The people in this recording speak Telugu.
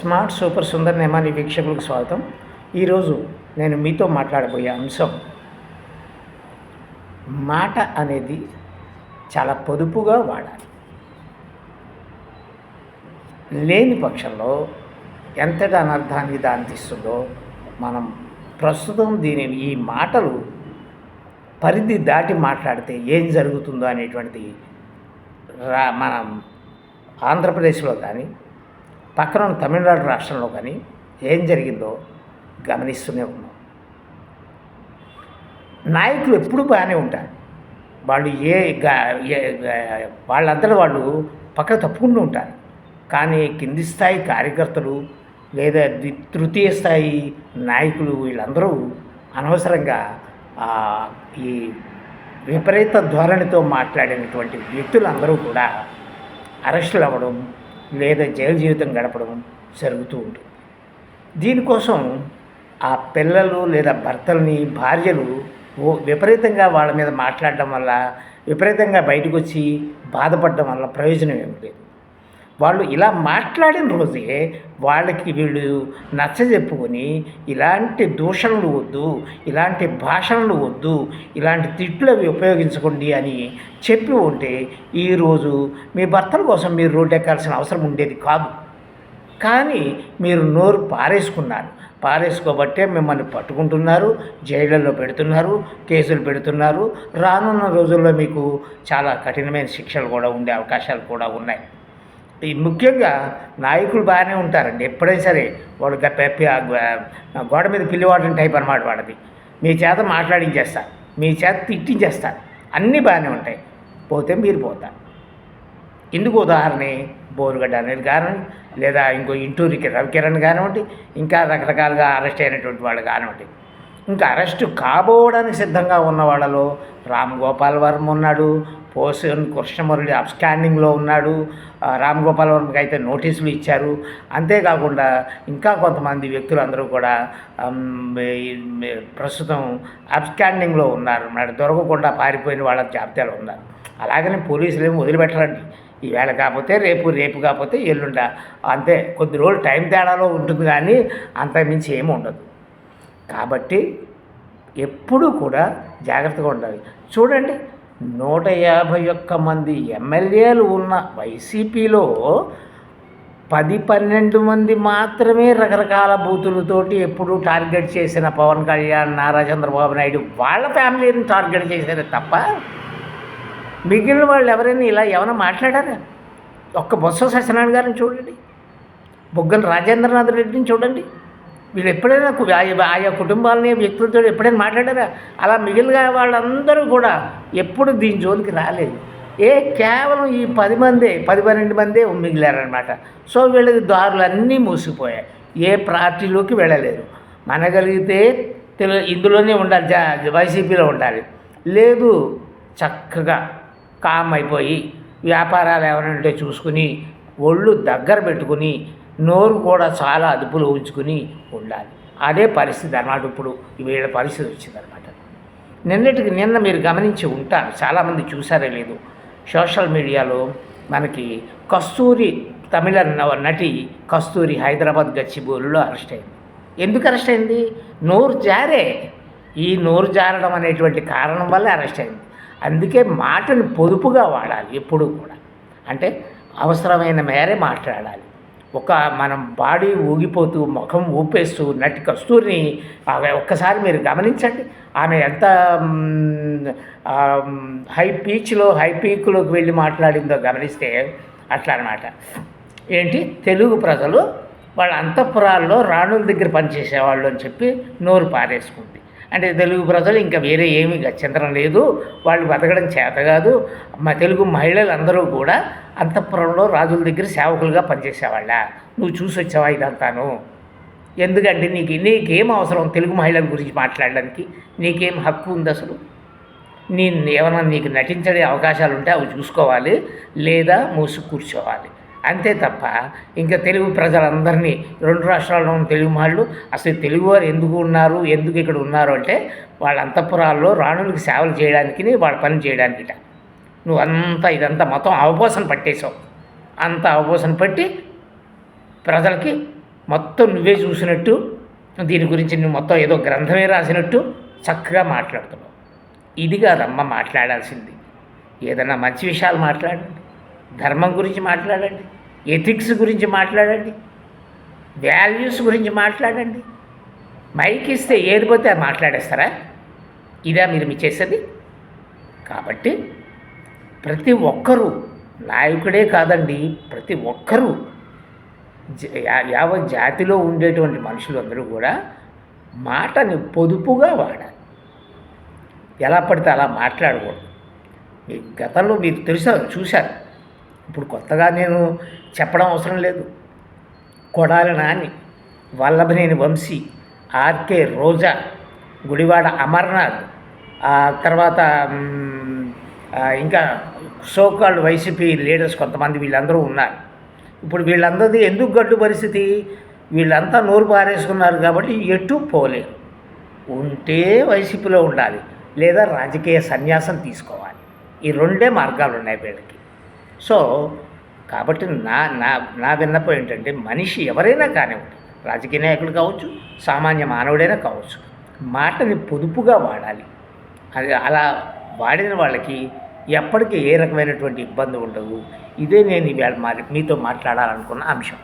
స్మార్ట్ సూపర్ సుందర్ నేమాని వీక్షకులకు స్వాగతం. ఈరోజు నేను మీతో మాట్లాడబోయే అంశం మాట అనేది చాలా పొదుపుగా వాడాలి. లేని పక్షంలో ఎంతటి అనర్థానికి దారితీస్తుందో మనం ప్రస్తుతం దీనిని ఈ మాటలు పరిధి దాటి మాట్లాడితే ఏం జరుగుతుందో అనేటువంటిది రా మనం ఆంధ్రప్రదేశ్లో కానీ పక్కన ఉన్న తమిళనాడు రాష్ట్రంలో కానీ ఏం జరిగిందో గమనిస్తూనే ఉన్నాం. నాయకులు ఎప్పుడు బాగానే ఉంటారు. వాళ్ళు ఏ వాళ్ళందరూ వాళ్ళు పక్కన తప్పుకుంటూ ఉంటారు. కానీ కింది స్థాయి కార్యకర్తలు లేదా ది- తృతీయ స్థాయి నాయకులు వీళ్ళందరూ అనవసరంగా ఈ విపరీత ధోరణితో మాట్లాడినటువంటి వ్యక్తులందరూ కూడా అరెస్టులు అవ్వడం లేదా జైలు జీవితం గడపడం జరుగుతూ ఉంటుంది. దీనికోసం ఆ పిల్లలు లేదా భర్తల్ని భార్యలు ఓ విపరీతంగా వాళ్ళ మీద మాట్లాడడం వల్ల విపరీతంగా బయటకు వచ్చి బాధపడడం వల్ల ప్రయోజనం ఏమి లేదు వాళ్ళు ఇలా మాట్లాడిన రోజే వాళ్ళకి వీళ్ళు నచ్చజెప్పుకొని ఇలాంటి దూషణలు వద్దు ఇలాంటి భాషణలు వద్దు ఇలాంటి తిట్లు అవి ఉపయోగించకండి అని చెప్పి ఉంటే ఈరోజు మీ భర్తల కోసం మీరు రోడ్డు ఎక్కాల్సిన అవసరం ఉండేది కాదు. కానీ మీరు నోరు పారేసుకున్నారు. పారేసుకోబట్టే మిమ్మల్ని పట్టుకుంటున్నారు జైళ్ళల్లో పెడుతున్నారు కేసులు పెడుతున్నారు. రానున్న రోజుల్లో మీకు చాలా కఠినమైన శిక్షలు కూడా ఉండే అవకాశాలు కూడా ఉన్నాయి. ఈ ముఖ్యంగా నాయకులు బాగానే ఉంటారండి. ఎప్పుడైనా సరే వాడు పెప్పి ఆ గోడ మీద పిల్లివాడని టైప్ అనమాట వాడిది మీ చేత మాట్లాడించేస్తారు మీ చేత తిట్టించేస్తారు అన్నీ బాగానే ఉంటాయి. పోతే మీరు పోతారు ఇందుకు ఉదాహరణ బోరుగడ్డ అనేది కానివ్వండి లేదా ఇంకో ఇంటూరికి రవికిరణ్ కానివ్వండి ఇంకా రకరకాలుగా అరెస్ట్ అయినటువంటి వాళ్ళు కానివ్వండి. ఇంకా అరెస్టు కాబోవడానికి సిద్ధంగా ఉన్న వాళ్ళలో రామ్ గోపాల్ వర్మ ఉన్నాడు పోసన్ కృష్ణమురళి అప్స్టాండింగ్లో ఉన్నాడు. రామ్ గోపాల్ వర్మకి అయితే నోటీసులు ఇచ్చారు. అంతేకాకుండా ఇంకా కొంతమంది వ్యక్తులు అందరూ కూడా ప్రస్తుతం అబ్స్టాండింగ్లో ఉన్నారు. మరి దొరకకుండా పారిపోయిన వాళ్ళ జాబితాలో ఉన్నారు. అలాగనే పోలీసులు ఏమి వదిలిపెట్టరండి. ఈవేళ కాకపోతే రేపు రేపు కాకపోతే ఎల్లుండ. అంతే కొద్ది రోజులు టైం తేడాలో ఉంటుంది కానీ అంతకుమించి ఏమి ఉండదు. కాబట్టి ఎప్పుడూ కూడా జాగ్రత్తగా ఉండాలి. చూడండి నూట యాభై ఒక్క మంది ఎమ్మెల్యేలు ఉన్న వైసీపీలో పది పన్నెండు మంది మాత్రమే రకరకాల బూతులతోటి ఎప్పుడు టార్గెట్ చేసిన పవన్ కళ్యాణ్ నారా చంద్రబాబు నాయుడు వాళ్ళ ఫ్యామిలీని టార్గెట్ చేశారే తప్ప మిగిలిన వాళ్ళు ఎవరైనా ఇలా ఏమైనా మాట్లాడారా? ఒక్క బొత్స సత్యనారాయణ గారిని చూడండి. బుగ్గన రాజేంద్రనాథ్ రెడ్డిని చూడండి. వీళ్ళు ఎప్పుడైనా ఆయా కుటుంబాలని వ్యక్తులతో ఎప్పుడైనా మాట్లాడారా? అలా మిగిలిన వాళ్ళందరూ కూడా ఎప్పుడు దీని జోలికి రాలేదు. ఏ కేవలం ఈ పది మందే పది పన్నెండు మందే మిగిలారనమాట సో వీళ్ళకి దారులన్నీ మూసిపోయాయి. ఏ పార్టీలోకి వెళ్ళలేరు మనగలిగితే తెలు ఇందులోనే ఉండాలి జా వైసీపీలో ఉండాలి. లేదు చక్కగా కామ్ అయిపోయి వ్యాపారాలు ఎవరంటే ఉంటే చూసుకుని ఒళ్ళు దగ్గర పెట్టుకుని నోరు కూడా చాలా అదుపులో ఉంచుకుని ఉండాలి. అదే పరిస్థితి అన్నమాట ఇప్పుడు వీళ్ళ పరిస్థితి వచ్చిందనమాట. నిన్నటికి నిన్న మీరు గమనించి ఉంటారు చాలామంది చూసారే లేదు. సోషల్ మీడియాలో మనకి కస్తూరి తమిళ నటి కస్తూరి హైదరాబాద్ గచ్చిబోలులో అరెస్ట్ అయింది. ఎందుకు అరెస్ట్ అయింది? నోరు జారే. ఈ నోరు జారడం అనేటువంటి కారణం వల్ల అరెస్ట్ అయింది. అందుకే మాటను పొదుపుగా వాడాలి ఎప్పుడూ కూడా. అంటే అవసరమైన మేరే మాట్లాడాలి. ఒక మనం బాడీ ఊగిపోతూ ముఖం ఊపేస్తూ నటి కస్తూరిని ఆమె ఒక్కసారి మీరు గమనించండి. ఆమె ఎంత హై పీచ్లో హై పీక్లోకి వెళ్ళి మాట్లాడిందో గమనిస్తే అట్లా అనమాట ఏంటి? తెలుగు ప్రజలు వాళ్ళ అంతఃపురాల్లో రాణుల దగ్గర పనిచేసేవాళ్ళు అని చెప్పి నోరు పారేసుకుంది. అంటే తెలుగు ప్రజలు ఇంకా వేరే ఏమీ గత్యంతరం లేదు. వాళ్ళు బతకడం చేత కాదు. మా తెలుగు మహిళలందరూ కూడా అంతఃపురంలో రాజుల దగ్గర సేవకులుగా పనిచేసేవాళ్ళ. నువ్వు చూసి వచ్చావా ఇదంతాను? ఎందుకంటే నీకు నీకేం అవసరం తెలుగు మహిళల గురించి మాట్లాడడానికి? నీకేం హక్కు ఉంది అసలు? నేను ఏమైనా నీకు నటించడే అవకాశాలు ఉంటే అవి చూసుకోవాలి. లేదా మూసి కూర్చోవాలి. అంతే తప్ప ఇంకా తెలుగు ప్రజలందరినీ రెండు రాష్ట్రాల్లో ఉన్న తెలుగు వాళ్ళు అసలు తెలుగు వారు ఎందుకు ఉన్నారు ఎందుకు ఇక్కడ ఉన్నారు అంటే వాళ్ళ అంతఃపురాల్లో రాణులకు సేవలు చేయడానికి వాళ్ళ పని చేయడానికిట. నువ్వు అంతా ఇదంతా మొత్తం అవపోసన పట్టేశావు. అంత అవపోసన పట్టి ప్రజలకి మొత్తం నువ్వే చూసినట్టు దీని గురించి నువ్వు మొత్తం ఏదో గ్రంథమే రాసినట్టు చక్కగా మాట్లాడుతున్నావు. ఇది కాదమ్మ మాట్లాడాల్సింది. ఏదైనా మంచి విషయాలు మాట్లాడండి ధర్మం గురించి మాట్లాడండి. ఎథిక్స్ గురించి మాట్లాడండి. వాల్యూస్ గురించి మాట్లాడండి. మైక్ ఇస్తే ఏది పోతే అది మాట్లాడేస్తారా? ఇదా మీరు మీ చేసేది? కాబట్టి ప్రతి ఒక్కరూ నాయకుడే కాదండి ప్రతి ఒక్కరూ యావ యావత్ జాతిలో ఉండేటువంటి మనుషులందరూ కూడా మాటని పొదుపుగా వాడాలి. ఎలా పడితే అలా మాట్లాడకూడదు. మీ గతంలో మీరు తెలుసా చూశారు ఇప్పుడు కొత్తగా నేను చెప్పడం అవసరం లేదు. కొడాలి నాని వల్లభనేని వంశీ ఆర్కే రోజా గుడివాడ అమర్నాథ్ తర్వాత ఇంకా సోకాల్డ్ వైసీపీ లీడర్స్ కొంతమంది వీళ్ళందరూ ఉన్నారు. ఇప్పుడు వీళ్ళందరిది ఎందుకు గడ్డు పరిస్థితి? వీళ్ళంతా నోరు పారేసుకున్నారు కాబట్టి ఎటు పోలేరు ఉంటే వైసీపీలో ఉండాలి లేదా రాజకీయ సన్యాసం తీసుకోవాలి. ఈ రెండే మార్గాలు ఉన్నాయి వీళ్ళకి. సో కాబట్టి నా నా నా విన్నపం ఏంటంటే మనిషి ఎవరైనా కానివ్వండి రాజకీయ నాయకులు కావచ్చు సామాన్య మానవుడైనా కావచ్చు మాటని పొదుపుగా వాడాలి. అది అలా వాడిన వాళ్ళకి ఎప్పటికీ ఏ రకమైనటువంటి ఇబ్బంది ఉండదు. ఇదే నేను ఇవాళ మా మీతో మాట్లాడాలనుకున్న అంశం.